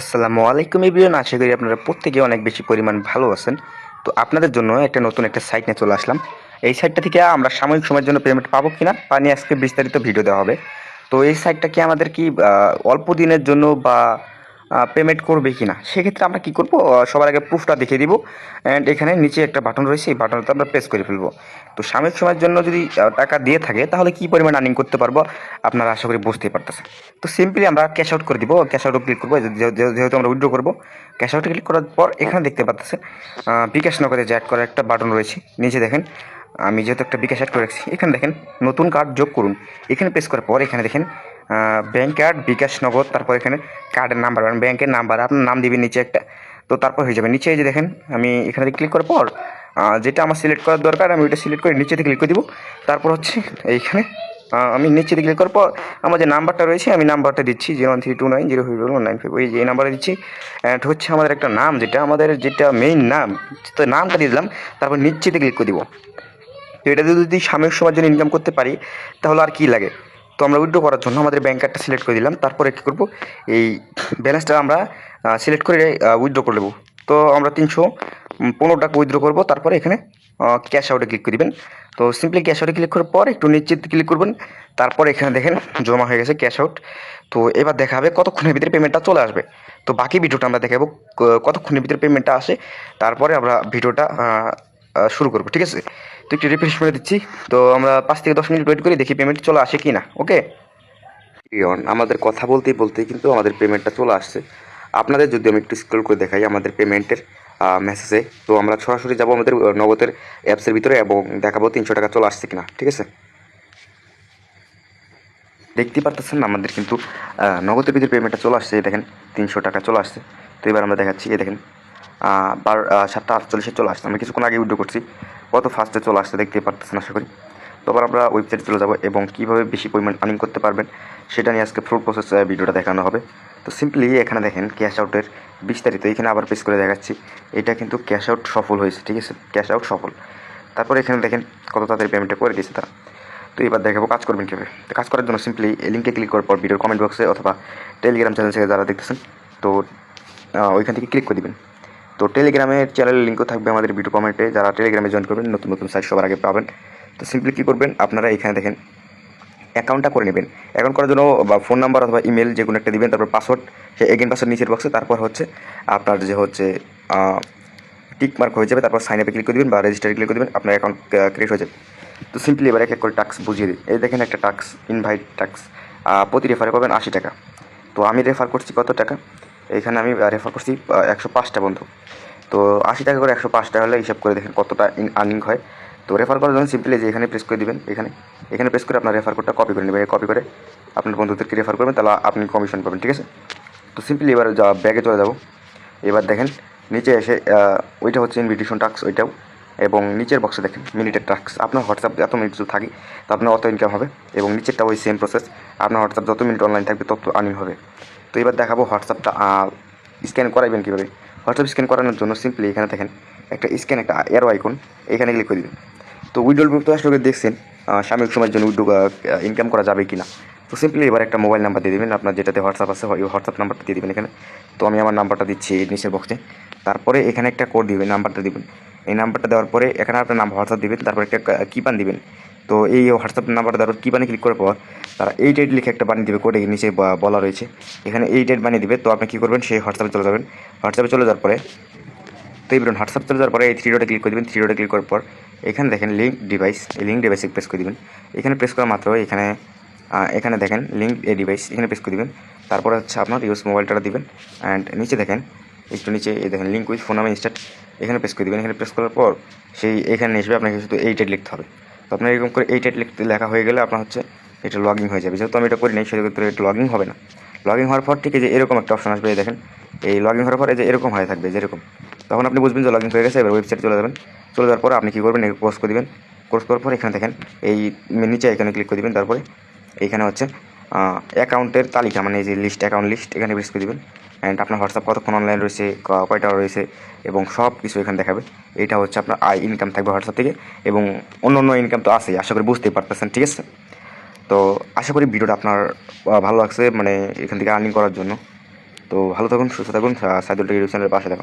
আসসালামু আলাইকুম ইব্রিয়ান আশা করি আপনারা প্রত্যেকে অনেক বেশি পরিমাণ ভালো আছেন। তো আপনাদের জন্য একটা নতুন একটা সাইট নিয়ে চলে আসলাম। এই সাইটটা থেকে আমরা সাময়িক সময়ের জন্য পেমেন্ট পাবো কিনা না নিয়ে আজকে বিস্তারিত ভিডিও দেওয়া হবে। তো এই সাইটটা কি আমাদের কি অল্প দিনের জন্য বা পেমেন্ট করবে কি না সেক্ষেত্রে আমরা কি করব? সবার আগে প্রুফটা দেখিয়ে দিব। অ্যান্ড এখানে নিচে একটা বাটন রয়েছে, এই বাটনটা আমরা প্রেস করে ফেলব। তো সাময়িক সময়ের জন্য যদি টাকা দিয়ে থাকে, তাহলে কি পরিমাণ আর্নিং করতে পারব? আপনারা আশা করি বুঝতেই পারতেছেন। তো সিম্পলি আমরা ক্যাশ আউট করে দিব। ক্যাশ আউটও ক্লিক করব যেহেতু আমরা উইড্রো করব ক্যাশ আউটে ক্লিক করার পর এখানে দেখতে পাচ্ছেন বিকাশ নগরে যে অ্যাড করার একটা বাটন রয়েছে। নিচে দেখেন, আমি যেহেতু একটা বিকাশ অ্যাড করে রাখছি, এখানে দেখেন নতুন কার্ড যোগ করুন। এখানে প্রেস করার পর এখানে দেখেন ব্যাংক কার্ড বিকাশ নগদ, তারপর এখানে কার্ডের নাম্বার মানে ব্যাংকের নাম্বার আপনার নাম দিবেন নিচে একটা। তো তারপর হয়ে যাবে নিচে এই যে দেখেন, আমি এখানে ক্লিক করার পর যেটা আমার সিলেক্ট করার দরকার, আমি ওইটা সিলেক্ট করে নিচেতে ক্লিক করে দিব। তারপর হচ্ছে এইখানে আমি নিচে ক্লিক করার পর, আমার যে নাম্বারটা রয়েছে, আমি নাম্বারটা দিচ্ছি zero one three two nine zero five one nine five ওই যে এই নাম্বারে দিচ্ছি অ্যান্ড হচ্ছে আমাদের একটা নাম, যেটা আমাদের যেটা মেইন নাম, তো নামটা দিয়ে দিলাম, তারপর নিচেতে ক্লিক করে দিব। তো এটা যদি সাময়িক সময়ের জন্য ইনকাম করতে পারি, তাহলে আর কি লাগে? তো আমরা উইথড্র করার জন্য আমাদের ব্যাংক কার্ডটা সিলেক্ট করে দিলাম। তারপরে কী করব? এই ব্যালেন্সটা আমরা সিলেক্ট করে উইথড্র করে নেব। তো আমরা তিনশো পনেরো টাকা উইথড্র করব। তারপরে এখানে ক্যাশ আউটে ক্লিক করে দিবেন। তো সিম্পলি ক্যাশ আউটে ক্লিক করার পর একটু নিশ্চিত ক্লিক করবেন। তারপর এখানে দেখেন, জমা হয়ে গেছে ক্যাশ আউট তো এবার দেখা হবে কতক্ষণের ভিতরে পেমেন্টটা চলে আসবে। তো বাকি ভিডিওটা আমরা দেখাবো কতক্ষণের ভিতরে পেমেন্টটা আসে। তারপরে আমরা ভিডিওটা শুরু করব, ঠিক আছে? তো একটু রিফ্রেশ করে দিচ্ছি। তো আমরা পাঁচ থেকে দশ মিনিট ওয়েট করি, দেখি পেমেন্ট চলে আসে কি না ওকে আমাদের কথা বলতেই বলতেই কিন্তু আমাদের পেমেন্টটা চলে আসছে। আপনাদের যদি আমি একটু স্ক্রল করে দেখাই আমাদের পেমেন্টের মেসেজে তো আমরা সরাসরি যাব আমাদের নগদের অ্যাপসের ভিতরে এবং দেখাবো তিনশো টাকা চলে আসছে কিনা, ঠিক আছে? দেখতে পারতেছেন আমাদের কিন্তু নগদের ভিতরে পেমেন্টটা চলে আসছে দেখেন, তিনশো টাকা চলে আসছে। তো এবার আমরা দেখাচ্ছি, এই দেখেন বার সাতটা আটচল্লিশে চলে আসছে। আমি কিছুক্ষণ আগে উইড্রো করছি। কত ফাস্টে চলে আসছে দেখতে পারতেছেন আশা করি। তো আবার আমরা ওয়েবসাইটে চলে যাব এবং কীভাবে বেশি পরিমাণ আর্নিং করতে পারবেন সেটা নিয়ে আজকে ফুল প্রসেস ভিডিওটা দেখানো হবে। তো সিম্পলি এখানে দেখেন ক্যাশ আউটের বিস্তারিত, এখানে আবার পেস করে দেখাচ্ছি। এটা কিন্তু ক্যাশ আউট সফল হয়েছে, ঠিক আছে? ক্যাশ আউট সফল। তারপরে এখানে দেখেন কত তাড়াতাড়ি পেমেন্টটা করে দিয়েছে তারা। তো এবার দেখাবো কাজ করবেন কীভাবে। তো কাজ করার জন্য সিম্পলি এই লিঙ্কে ক্লিক করার পর ভিডিওর কমেন্ট বক্সে অথবা টেলিগ্রাম চ্যানেল থেকে যারা দেখতেছেন, তো ওইখান থেকে ক্লিক করে দিবেন। তো টেলিগ্রামের চ্যানেলের লিঙ্কও থাকবে আমাদের ভিডিও কমেন্টে যারা টেলিগ্রামে জয়েন করবেন, নতুন নতুন সাইট সবার আগে পাবেন। তো সিম্পলি কী করবেন, আপনারা এখানে দেখেন অ্যাকাউন্টটা করে নেবেন। অ্যাকাউন্ট করার জন্য বা ফোন নাম্বার অথবা ইমেল যে কোনো একটা দেবেন, তারপর পাসওয়ার্ড সে এগেন পাসওয়ার্ড নিচের বক্সে তারপর হচ্ছে আপনার যে হচ্ছে টিক মার্ক হয়ে যাবে, তারপর সাইন আপে ক্লিক করে দেবেন বা রেজিস্টারে ক্লিক করে দেবেন, আপনার অ্যাকাউন্ট ক্রিয়েট হয়ে যাবে। তো সিম্পলি এবার এক এক করে টাক্স বুঝিয়ে দিই। এই দেখেন একটা টাক্স ইনভাইট টাক্স প্রতি রেফারে পাবেন আশি টাকা। তো আমি রেফার করছি কত টাকা? এখানে আমি রেফার করছি একশো পাঁচটা বন্ধু। তো আশি টাকা করে একশো পাঁচটা হলে হিসাব করে দেখেন কতটা আর্নিং হয়। তো রেফার করার জন্য সিম্পলি যে এখানে প্রেস করে দিবেন, এখানে এখানে প্রেস করে আপনার রেফার কোডটা কপি করে নেবেন। কপি করে আপনার বন্ধুদেরকে রেফার করবেন, তাহলে আপনি কমিশন পাবেন, ঠিক আছে? তো সিম্পলি এবার যা ব্যাগে চলে যাব। এবার দেখেন, নিচে এসে ওইটা হচ্ছে ইনভিটেশন টাক্স ওইটাও। এবং নিচের বক্সে দেখেন মিনিটের টাক্স আপনার হোয়াটসঅ্যাপ যত মিনিট থাকে, তো আপনার অত ইনকাম হবে। এবং নিচেরটা ওই সেম প্রসেস আপনার হোয়াটসঅ্যাপ যত মিনিট অনলাইন থাকবে, তত আর্নিং হবে। তো এবার দেখাবো হোয়াটসঅ্যাপটা স্ক্যান করাইবেন কীভাবে? হোয়াটসঅ্যাপ স্ক্যান করানোর জন্য সিম্পলি এখানে দেখেন, একটা স্ক্যান, একটা এরো আইকন এখানে ক্লিক করে দিবেন। তো উইড্রোল গ্রুপ তো আসলে দেখছেন সাময়িক সময়ের জন্য উইড্রো ইনকাম করা যাবে কি না তো সিম্পলি এবার একটা মোবাইল নাম্বার দিয়ে দেবেন, আপনার যেটাতে হোয়াটসঅ্যাপ আছে, ওই হোয়াটসঅ্যাপ নাম্বারটা দিয়ে দেবেন এখানে। তো আমি আমার নাম্বারটা দিচ্ছি নিচের বক্সে তারপরে এখানে একটা কোড দিবেন নাম্বারটা দিবেন। এই নাম্বারটা দেওয়ার পরে এখানে আপনার নাম হোয়াটসঅ্যাপ দিবেন, তারপর একটা কিপান দিবেন। তো এই হোয়াটসঅ্যাপ নাম্বারটা দেওয়ার কিপানে ক্লিক করার পর তারা এই ডেট লিখে একটা বানিয়ে দেবে কোডে নিচে বলা রয়েছে। এখানে এই ডেট বানিয়ে দেবে, তো আপনি কী করবেন? সেই হোয়াটসঅ্যাপে চলে যাবেন। হোয়াটসঅ্যাপে চলে যাওয়ার পরে, তো এই বলুন, হোয়াটসঅ্যাপ চলে যাওয়ার পরে এই থ্রি ডটে ক্লিক করে দেবেন। থ্রি ডটে ক্লিক করার পর, এখানে দেখেন লিঙ্ক ডিভাইস এই লিঙ্ক ডিভাইসে প্রেস করে দেবেন। এখানে প্রেস করা মাত্র এখানে এখানে দেখেন লিঙ্ক এ ডিভাইস এখানে প্রেস করে দেবেন। তারপরে হচ্ছে আপনার ইউজ মোবাইলটা দিবেন। অ্যান্ড নিচে দেখেন, একটু নিচে এই দেখেন লিঙ্ক উইথ ফোন নামে ইনস্টার্ট এখানে প্রেস করে দেবেন। এখানে প্রেস করার পর, সেই এখানে আসবে আপনাকে শুধু এই টাইট লিখতে হবে। তো আপনার এরকম করে এই টাইট লিখতে লেখা হয়ে গেলে আপনার হচ্ছে এটা লগিং হয়ে যাবে। যেহেতু আমি এটা করি নাই সেক্ষেত্রে এটা লগিং হবে না। লগিং হওয়ার পর ঠিক যে এরকম একটা অপশন আসবে দেখেন, এই লগ হওয়ার পর এই যে এরকম হয়ে থাকবে, যেরকম। তখন আপনি বুঝবেন যে লগ হয়ে গেছে, এবার ওয়েবসাইটে চলে যাবেন। চলে যাওয়ার পর আপনি কী করবেন কোর্স করে দেবেন। কোর্স করার পর এখানে দেখেন, এই নিচে এখানে ক্লিক করে দেবেন। তারপরে এইখানে হচ্ছে অ্যাকাউন্টের তালিকা মানে যে লিস্ট অ্যাকাউন্ট লিস্ট এখানে প্রেস করে দেবেন। অ্যান্ড আপনার হোয়াটসঅ্যাপ কতক্ষণ অনলাইন রয়েছে কয়টা রয়েছে, এবং সব কিছু এখানে দেখাবে। এটা হচ্ছে আপনার আয় ইনকাম থাকবে হোয়াটসঅ্যাপ থেকে, এবং অন্য অন্য ইনকাম তো আছেই, আশা করি বুঝতেই পারতেছেন, ঠিক আছে? তো আশা করি ভিডিওটা আপনার ভালো লাগছে মানে এখান থেকে আর্নিং করার জন্য। তো ভালো থাকুন, সুস্থ থাকুন সাইদুল টেক চ্যানেলের পাশে থাকুন।